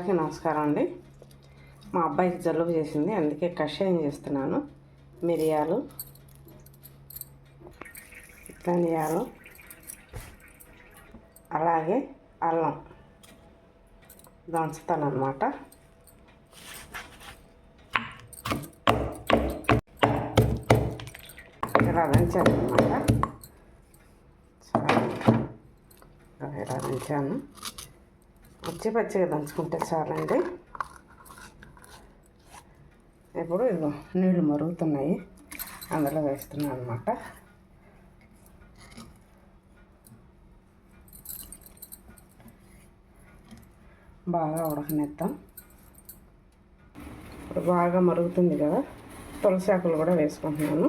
అందరికీ నమస్కారం అండి. మా అబ్బాయికి జలుబు చేసింది అందుకే కషాయం చేస్తున్నాను. మిరియాలు ధనియాలు అలాగే అల్లం దంచుతాను ఇలా దంచాను అనమాట ఇలా దంచాను. పచ్చి పచ్చిగా దంచుకుంటే చాలండి. ఇప్పుడు ఇదిగో నీళ్ళు మరుగుతున్నాయి. అందులో వేస్తున్నాను అనమాట బాగా ఉడకనిద్దాం. ఇప్పుడు బాగా మరుగుతుంది కదా. తులసి ఆకులు కూడా వేసుకుంటున్నాను.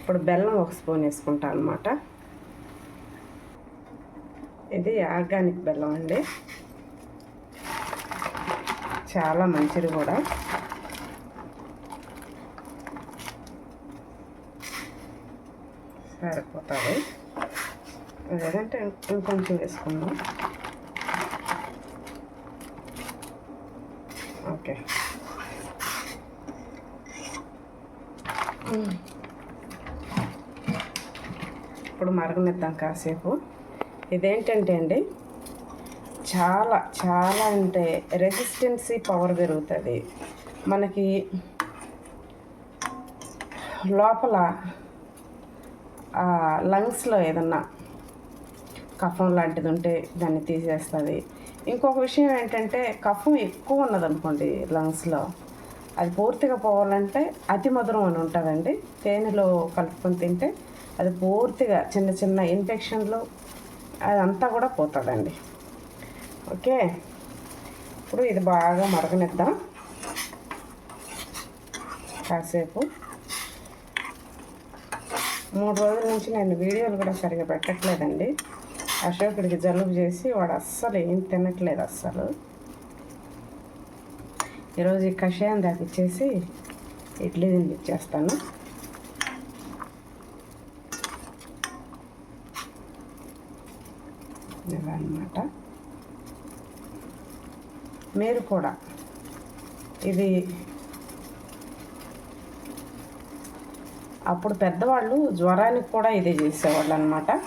ఇప్పుడు బెల్లం ఒక స్పూన్ వేసుకుంటాను అనమాట ఇది ఆర్గానిక్ బెల్లం అండి. చాలా మంచిది కూడా. సరిపోతుంది. లేదంటే ఇంకొంచెం వేసుకుందాం. ఓకే. ఇప్పుడు మరగనిద్దాం కాసేపు. ఇదేంటంటే అండి చాలా చాలా అంటే రెసిస్టెన్సీ పవర్ పెరుగుతుంది. మనకి లోపల లంగ్స్లో ఏదన్నా కఫం లాంటిది ఉంటే దాన్ని తీసేస్తుంది. ఇంకొక విషయం ఏంటంటే కఫం ఎక్కువ ఉన్నదనుకోండి లంగ్స్లో అది పూర్తిగా పోవాలంటే అతి మధురం అని ఉంటుందండి. తేనెలో కలుపుకొని తింటే అది పూర్తిగా చిన్న చిన్న ఇన్ఫెక్షన్లు అదంతా కూడా పోతుందండి. ఓకే? ఇప్పుడు ఇది బాగా మరగనిద్దాం. కాసేపు. మూడు రోజుల నుంచి నేను వీడియోలు కూడా సరిగా పెట్టట్లేదండి. అశోకుడికి జలుబు చేసి వాడు అస్సలు ఏం తినట్లేదు అస్సలు. ఈరోజు ఈ కషాయం దాకిచ్చేసి ఇడ్లీ తినిపించేస్తాను ఇలా అనమాట మీరు కూడా. ఇది అప్పుడు పెద్దవాళ్ళు జ్వరానికి కూడా ఇదే చేసేవాళ్ళు అనమాట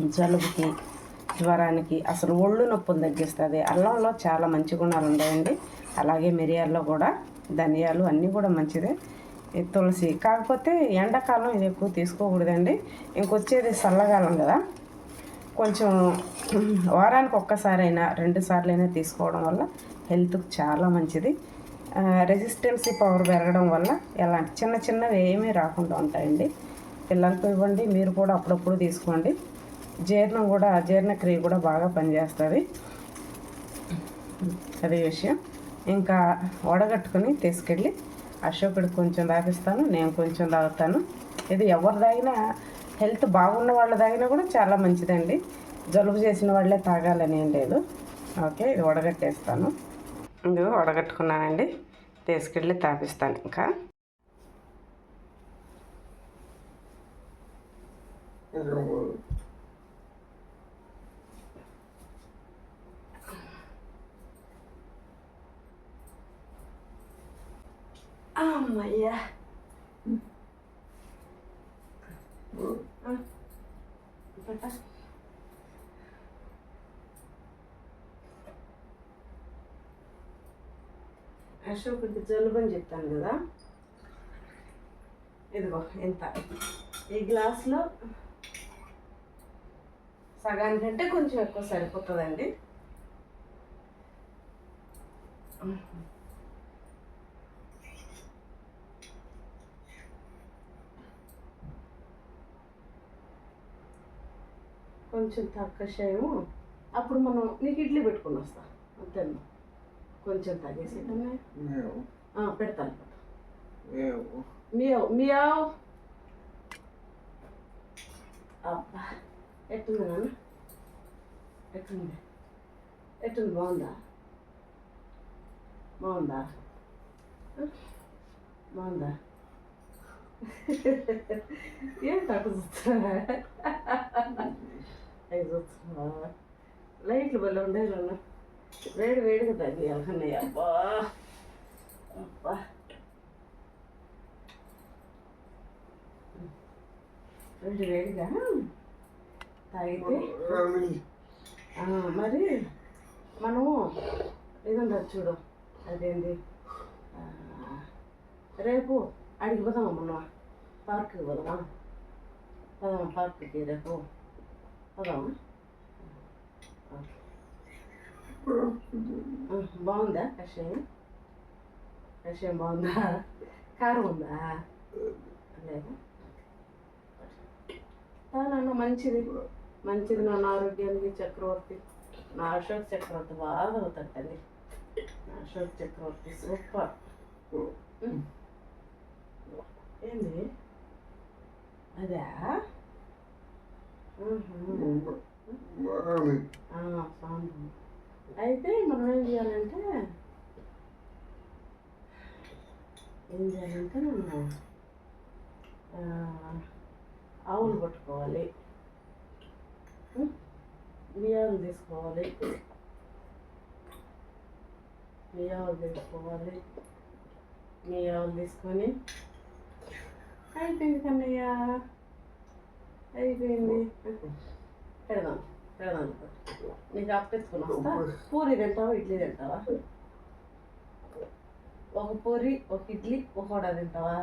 జలుబుకి జ్వరానికి అసలు ఒళ్ళు నొప్పులు తగ్గిస్తుంది. అల్లంలో చాలా మంచి గుణాలు ఉన్నాయండి. అలాగే మిరియాల్లో కూడా ధనియాలు అన్నీ కూడా మంచిదే. తులసి. కాకపోతే ఎండాకాలం ఇది ఎక్కువ తీసుకోకూడదండి. ఇంకొచ్చేది చల్లగాలం కదా. కొంచెం వారానికి ఒక్కసారైనా రెండు సార్లైనా తీసుకోవడం వల్ల హెల్త్కి చాలా మంచిది. రెసిస్టెన్సీ పవర్ పెరగడం వల్ల ఎలాంటి చిన్న చిన్నవి ఏమీ రాకుండా ఉంటాయండి. పిల్లలకు ఇవ్వండి మీరు కూడా అప్పుడప్పుడు తీసుకోండి. జీర్ణం కూడా జీర్ణక్రియ కూడా బాగా పనిచేస్తుంది. అదే విషయం. ఇంకా వడగట్టుకుని తీసుకెళ్ళి అశోకుడికి కొంచెం తాగిస్తాను నేను కొంచెం తాగుతాను. ఇది ఎవరు తాగినా హెల్త్ బాగున్న వాళ్ళు తాగినా కూడా చాలా మంచిదండి. జలుబు చేసిన వాళ్ళే తాగాలని ఏం లేదు. ఓకే ఇది వడగట్టేస్తాను. ఇది వడగట్టుకున్నానండి. తీసుకెళ్ళి తాపిస్తాను ఇంకా. అమ్మయ్యా. అశోకుడికి జలుబని చెప్తాను కదా. ఇదిగో ఎంత ఈ గ్లాస్లో సగానికంటే కొంచెం ఎక్కువ సరిపోతుందండి. కొంచెం తక్కువ చేయము అప్పుడు మనం నీకు ఇడ్లీ పెట్టుకుని వస్తా. అంతేమ్మా కొంచెం తగ్గేసి. ఆ, పెడతాను. మియావ్ మియావ్ అబ్బా ఎట్టుంది నాన్న? ఎట్టుంది? ఎట్టుంది? బాగుందా? బాగుందా? బాగుందా? ఏం తక్కువ ఐదు లైట్లు బల్ల ఉండేది అన్న వేడి వేడిగా తగ్గియాలి కన్నయ్య అబ్బా. అబ్బా. వేడి వేడిగా? తాగితే? మరి మనము ఇదంటారు చూడు. అదేంటి రేపు అడిగి పోదామా మనం పార్క్కి పోదామా? పోదామా? పార్క్కి రేపు. బాగుందా కషాయం కషాయం బాగుందా కారం ఉందా లేదా నాన్న మంచిది మంచిది నాన్న ఆరోగ్యానికి చక్రవర్తి నా అశోక్ చక్రవర్తి బాగా అవుతాడు తల్లి నా అశోక్ చక్రవర్తి సూపర్ ఏంది అదా అయితే మనం ఏం చేయాలంటే ఏం చేయాలంటే మనం ఆవులు పట్టుకోవాలి. ఉం? బియ్యాలు తీసుకోవాలి. బియ్యాలు తీసుకోవాలి. బియ్యాలు తీసుకొని అయిపోయింది కన్నయ్యా. అయిపోయింది పెడదాం పెడదాం నీకు అప్పెత్తుకుని వస్తా పూరి తింటావా ఇడ్లీ తింటావా ఒక పూరి ఒక ఇడ్లీ ఒక వడ తింటావా?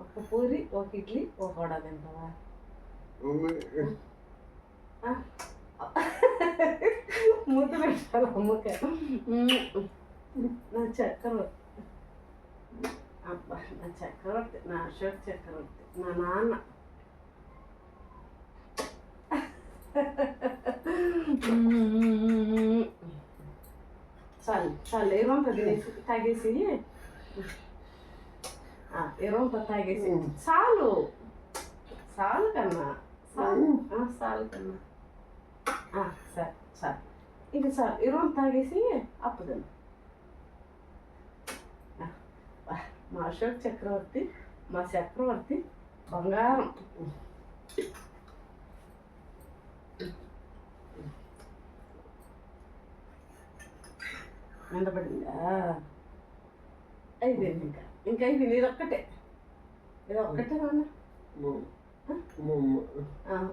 ఒక పూరి ఒక ఇడ్లీ ఒక వడ తింటావా? ముద్దు పెట్టాలి అమ్మక నా చక్రవర్తి అబ్బా నా చక్రవర్తి నా అశోక్ చక్రవర్తి నా నాన్న. చాలు చాలు తినేసి తాగేసి. ఏమంత తాగేసి. చాలు. చాలు కన్నా. చాలు. చాలు కన్నా. సరే సరే. ఇది చాలు. ఇరవై తాగేసి అప్పుదను మా అశోక్ చక్రవర్తి మా చక్రవర్తి బంగారం. పడిందా? అయిపోయింది ఇంకా? ఇంకా అయిపోయింది ఇది ఒక్కటే. ఇది ఒక్కటే నాన్న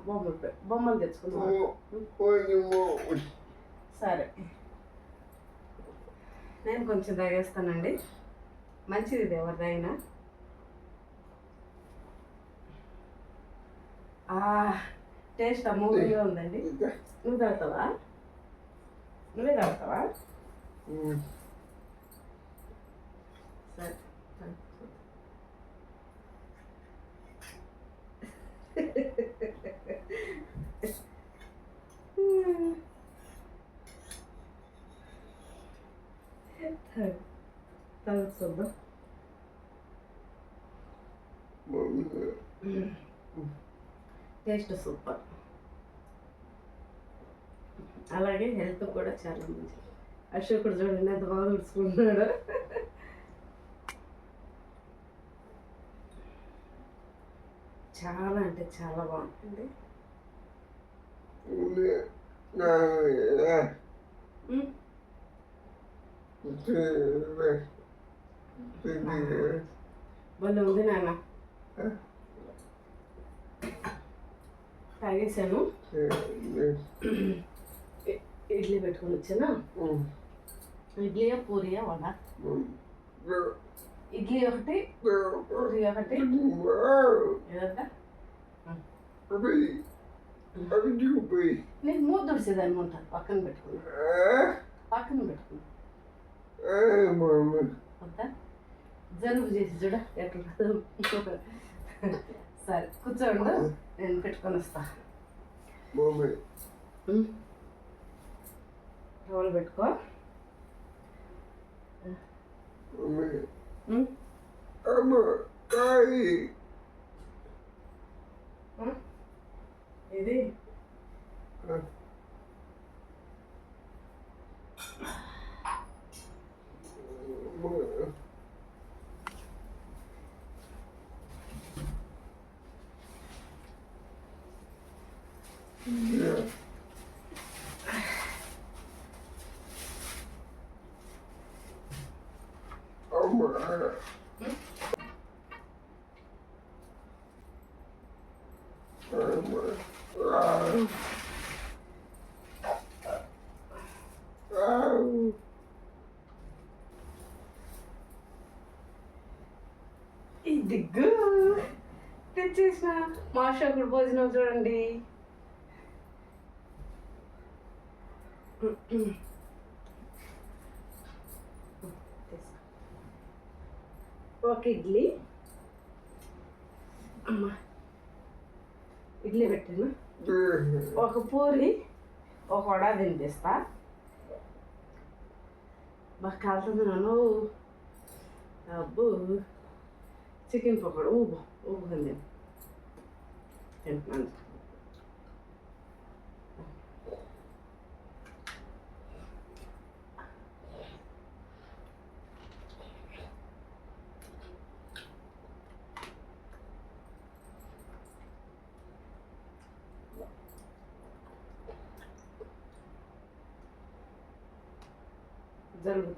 బొమ్మలు బొమ్మలు తెచ్చుకుందాం. సరే. నేను కొంచెం తాగేస్తానండి. మంచిది ఎవరిదైనా. టేస్ట్ అమూల్యంగా ఉందండి. నువ్వు తాగుతావా? నువ్వే తాగుతావా? టేస్ట్ సూపర్ అలాగే హెల్త్ కూడా చాలా మంచిది. అశోకుడు చూడండి ఎంత బాగా చూసుకుంటున్నాడు చాలా అంటే చాలా బాగుంటుంది. మ్, భలే ఉంది నాన్న తాగేసాను ఇడ్లీ పెట్టుకొని వచ్చానా ఇడ్లీయా పూరియా వడ ఇడ్లీ ఒకటి పూరి ఒకటి నీకు మూత దుడిసేది అనుకుంటా పక్కన పెట్టుకుని పక్కన పెట్టుకుని వద్దా జలుబు చేసి చూడ ఎట్లా సరే కూర్చోండు నేను పెట్టుకొని వస్తా. రోలు పెట్టుకో. ఉమ్. ఉమ్. ఇది ఈ దిగ్గు తెచ్చేసిన మా షోకుడు భోజనం చూడండి అమ్మా ఇడ్లీ పెట్టాను ఒక పూరి ఒక వడ తినిపిస్తా బాగా కాలుతుంది నన్ను అబ్బు చికెన్ పకోడా ఊబు ఊబు తింది తింటున్నాను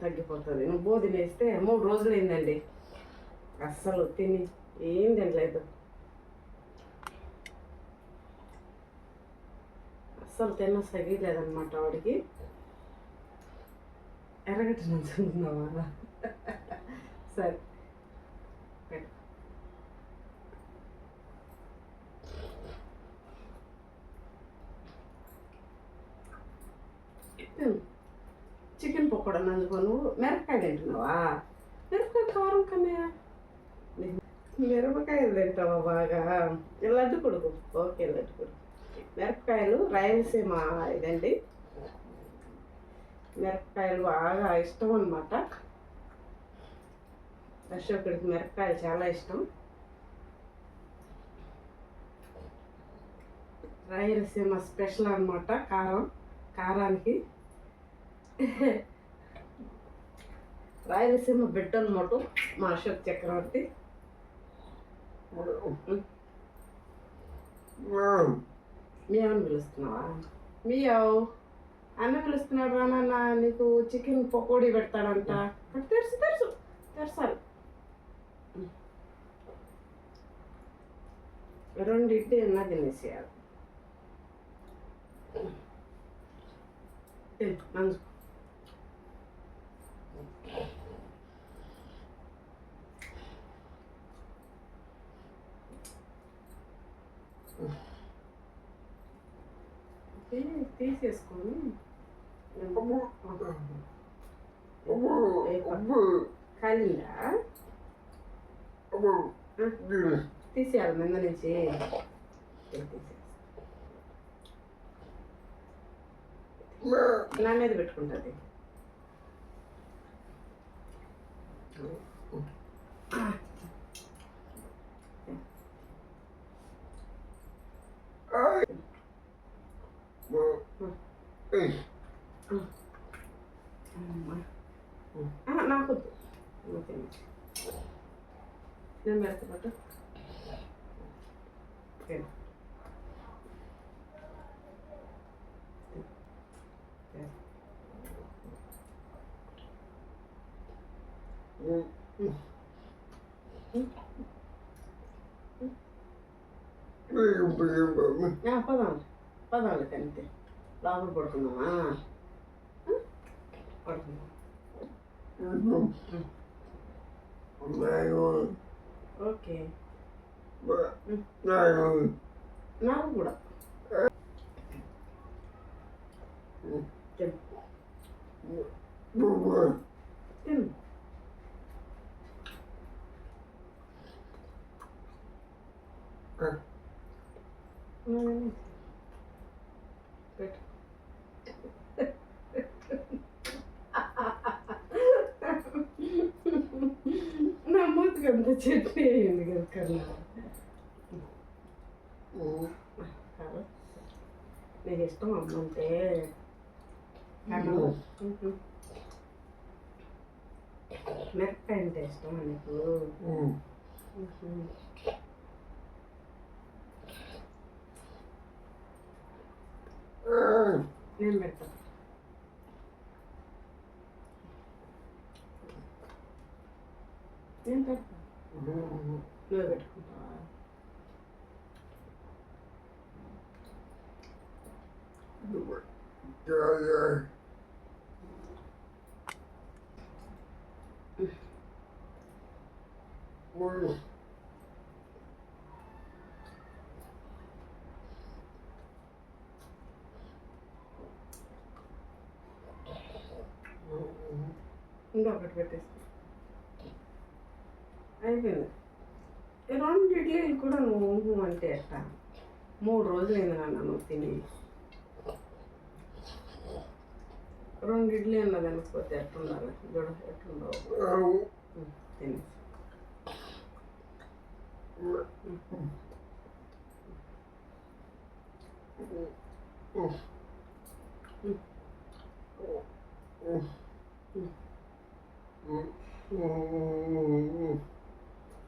తగ్గిపోతుంది. నువ్వు బోధి వేస్తే మూడు రోజులు అయిందండి. అస్సలు తిని ఏం తినలేదు. అస్సలు తిన్న సగిలేదన్నమాట వాడికి. ఎర్రగడ్డ నుంచున్నావా సరే పెట్టు. చికెన్ పకోడా నందుకో నువ్వు మిరపకాయ తింటున్నావా మిరపకాయ కారం కమ్మయా మిరపకాయలు తింటావా బాగా? లడ్డు కొడుకు. ఓకే లడ్డు కొడుకు. మిరపకాయలు రాయలసీమ ఇదండి. మిరపకాయలు బాగా ఇష్టం అనమాట అశోకుడికి మిరపకాయలు చాలా ఇష్టం. రాయలసీమ స్పెషల్ అనమాట కారం. కారానికి. రాయలసీమ బిడ్డ అనమాట మా అశోక్ చక్రవర్తి. మీ ఏమని పిలుస్తున్నావా? మీయావు అన్న పిలుస్తున్నాడు రా నాన్న నీకు చికెన్ పకోడీ పెడతాడంట. తెరుసు తెలుసు తెలుసు తెరసాలి రెండు ఇడ్లీ అన్నా తినేసేయాలి తిను, తీసేసుకొని కాలిందా తీసేయాలి మీద నుంచి నా మీద పెట్టుకుంటుంది నాకు నేను పెడతా పట్టు తిను. తిను. ఆ, పదాం పదాలు కంతే లోపల పడుకుందామా ఆ? పడుకుందాం ఓకే నాకు కూడా తిను తిను పెట్టు నా మూతికి అయింది కదా కన్నా నీకు ఇష్టం అమ్మంటే కన్నా మిరపకాయ అంటే ఇష్టం నీకు నేను పెడతాను నేను పెడతాను పెడతా నువ్వు పెట్టుకుంటావా ఇంకా ఒకటి పెట్టేసి అయిపోయింది రెండు ఇడ్లీలు కూడా నువ్వు అంటే ఎట్ట మూడు రోజులు అయింది నాన్న నువ్వు తిని. రెండు ఇడ్లీ అన్నది అనుకోతే ఎట్లుండాలి చూడ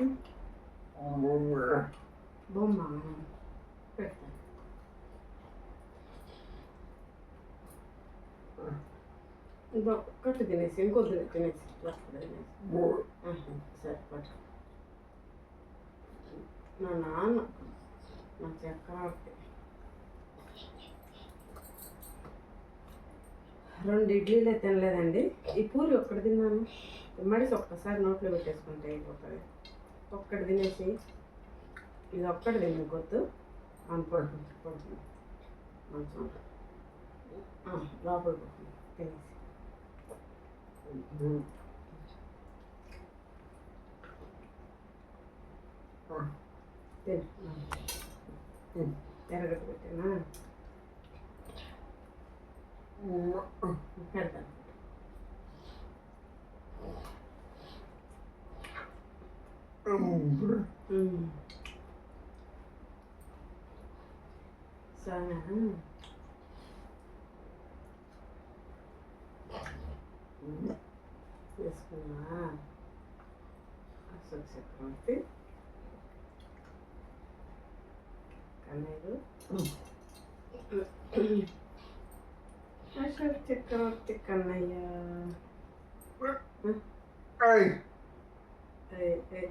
నా బొమ్మ పెడతా ఇంకా ఒక్కటి తినేసి ఇంకొద్దు తినేసి తినేసి సరే పట్టు నా నాన్న నా చక్రవర్తి రెండు ఇడ్లీలే తినలేదండి. ఈ పూరి ఒక్కటి తిన్నాను. మడిసి ఒక్కసారి నోట్లో పెట్టేసుకుంటే అయిపోతుంది. ఒక్కటి తినేసి ఇది ఒక్కటి తిని కొద్దు అని పడుతుంది పడుతుంది మంచం లోపల పడుతుంది తినేసి. తిను. ఎరగట్టు పెట్టానా? పెడతాను. Mm. Sana, ano? Mm. Yes po ma. Pasok sa konti. Kamero. Pasok sa konti kamaya. Ay! Ay, ay.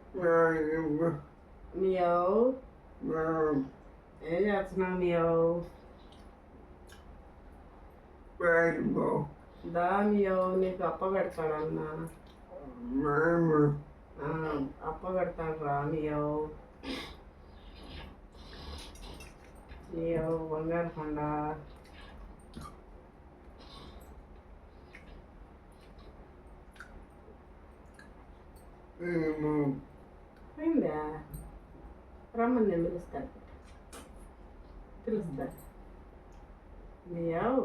Meow ఏం చేస్తున్నావు మియావ్ దా మియావ్ నీకు అప్ప పెడతాడన్నా ఆ, అప్ప పెడతాడు రా మియావ్ తినకుండా అయిందా రమ్మని నేను పిలుస్తాను. పిలుస్తా లేవు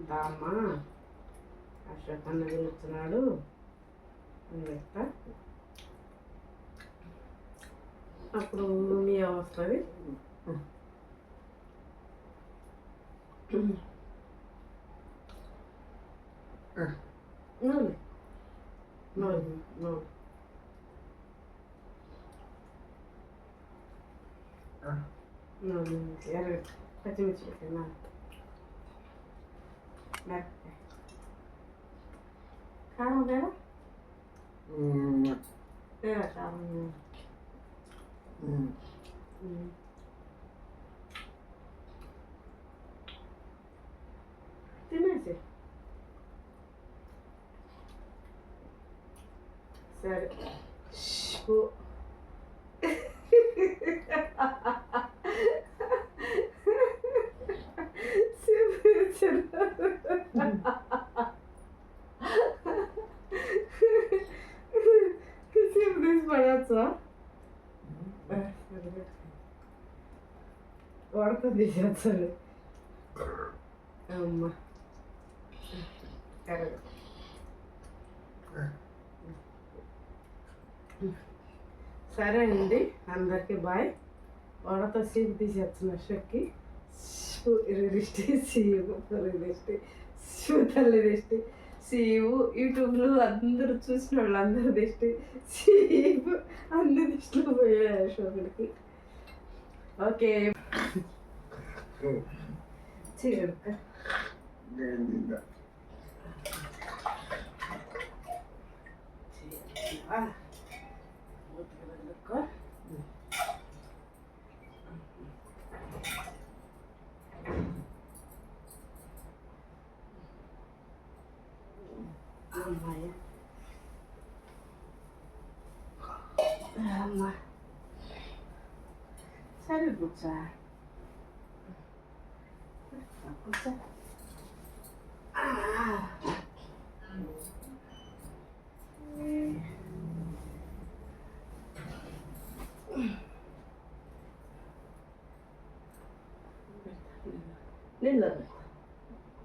దామ్మా అశోక్ అన్న పిలుస్తున్నాడు అని చెప్తా అప్పుడు మీ వస్తుంది నోలి నోలి నోలి నోలి ఎర్ర పచ్చిమిర్చి పెట్టినా మిరపకాయ కారం లేదా లేదా కారం ఉమ్. తినేసి సరే షూ. సేపు వాడుతుంది తీసేస్తాను అమ్మ. సరే అండి అందరికీ బాయ్. వాడతో సీపు తీసేస్తున్న షక్కి షూ రిదిష్టి సీవు రిష్టి షూ తల్లి సీవు యూట్యూబ్లో అందరూ చూసిన వాళ్ళు అందరూ దిష్టి సీవు అందరి దిష్టిలో పోయాయి అశోకుడికి. ఓకే. చీరక్క అమ్మాయి అమ్మా సరే కూర్చో కూర్చో నీళ్ళు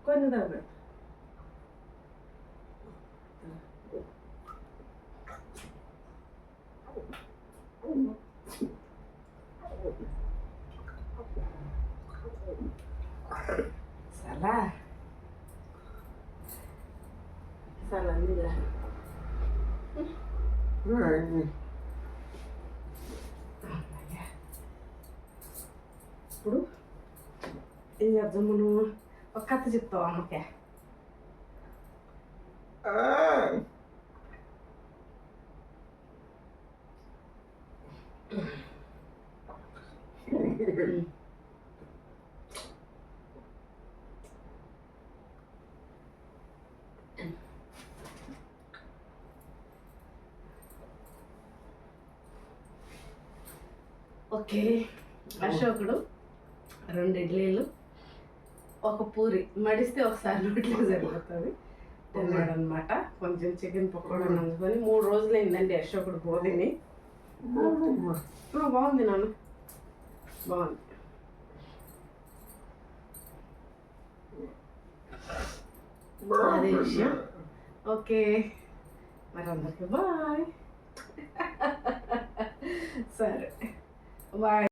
కొన్ని దగ్గర Salah. చేద్దాం మనం ఒక కథ చెప్తావు అమ్మకే? ఓకే. అశోకుడు రెండు ఇడ్లీలు. ఒక పూరి మడిస్తే ఒకసారి నోట్లో సరిపోతుంది. తిన్నాడు అనమాట కొంచెం చికెన్ పకోడా నంచుకొని మూడు రోజులు అయిందండి అశోకుడు బోధిని. బాగుంది నాన్న. బాగుంది. అదే విషయం. ఓకే. మరి అందరికి బాయ్. సరే. బాయ్.